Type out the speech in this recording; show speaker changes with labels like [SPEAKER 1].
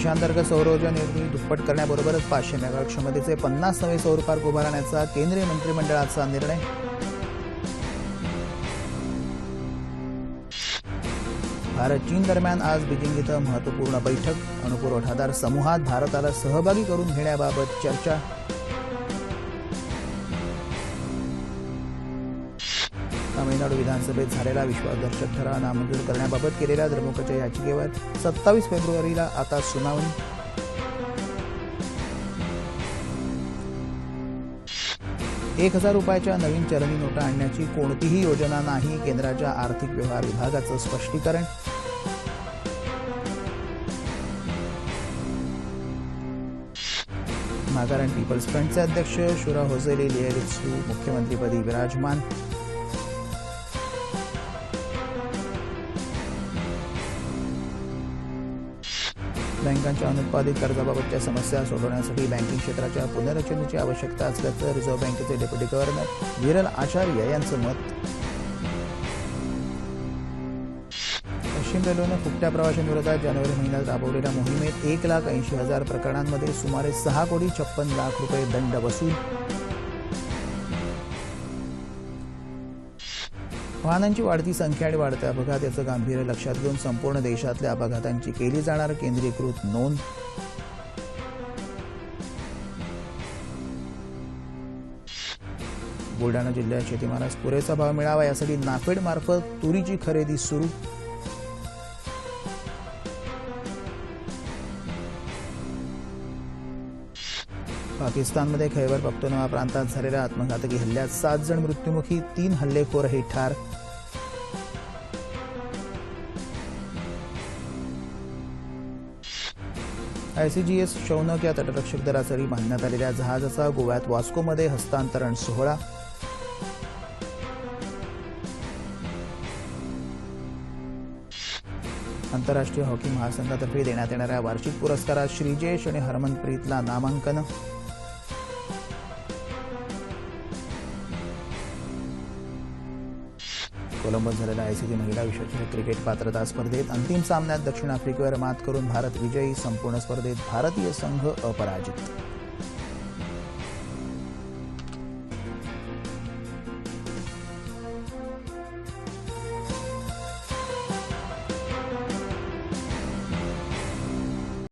[SPEAKER 1] देशांतर्गत सौर ऊर्जा निर्मिती दुप्पट करण्याबरोबरच पाचशे मेगावॉट क्षमतेचे पन्नास नवे सौर पार्क उभारण्याचा केंद्रीय मंत्रिमंडळाचा निर्णय. भारत चीन दरम्यान आज बीजिंग इथं महत्त्वपूर्ण बैठक. अणुपुरवठादार समूहात भारताला सहभागी करून घेण्याबाबत चर्चा. तामिळनाडू विधानसभेत झालेला विश्वासदर्शक ठराव नामंजूर करण्याबाबत केलेल्या द्रमुकच्या याचिकेवर सत्तावीस फेब्रुवारीला आता सुनावणी. एक हजार रुपयाच्या नवीन चलनी नोटा आणण्याची कोणतीही योजना नाही केंद्राच्या आर्थिक व्यवहार विभागाचं स्पष्टीकरण. नागालँड पीपल्स फ्रंटचे अध्यक्ष शुरा होसेली लिएरित्सू मुख्यमंत्रीपदी विराजमान. बँकांच्या अनुत्पादित कर्जाबाबतच्या समस्या सोडवण्यासाठी बँकिंग क्षेत्राच्या पुनर्रचनेची आवश्यकता असल्याचं रिझर्व्ह बँकेचे डेप्युटी गव्हर्नर विरल आचार्य यांचं मत. पश्चिम रेल्वेनं फुकट्या प्रवाशांविरोधात जानेवारी महिन्यात राबवलेल्या मोहिमेत एक लाख ऐंशी हजार प्रकरणांमध्ये सुमारे सहा कोटी छप्पन लाख रुपये दंड वसूल वाहनांची वाढती संख्या आणि वाढते अपघात याचं गांभीर्य लक्षात घेऊन संपूर्ण देशातल्या अपघातांची केली जाणार केंद्रीकृत नोंद. बुलढाणा जिल्ह्यात शेतीमालास पुरेसा भाव मिळावा यासाठी नाफेड मार्फत तुरीची खरेदी सुरू. पाकिस्तानमध्ये खैबर पख्तुनवा प्रांतात झालेल्या आत्मघातकी हल्ल्यात सात जण मृत्युमुखी तीन हल्लेखोरही ठार. आयसीजीएस शौनक या तटरक्षक दलासाठी बांधण्यात आलेल्या जहाजाचा गोव्यात वास्कोमध्ये हस्तांतरण सोहळा. आंतरराष्ट्रीय हॉकी महासंघातर्फे देण्यात येणाऱ्या वार्षिक पुरस्कारात श्रीजेश आणि हरमनप्रीतला नामांकन. कोलंबोत झालेल्या आयसीसी महिला विश्वचषक क्रिकेट पात्रता स्पर्धेत अंतिम सामन्यात दक्षिण आफ्रिकेवर मात करून भारत विजयी संपूर्ण स्पर्धेत भारतीय संघ अपराजित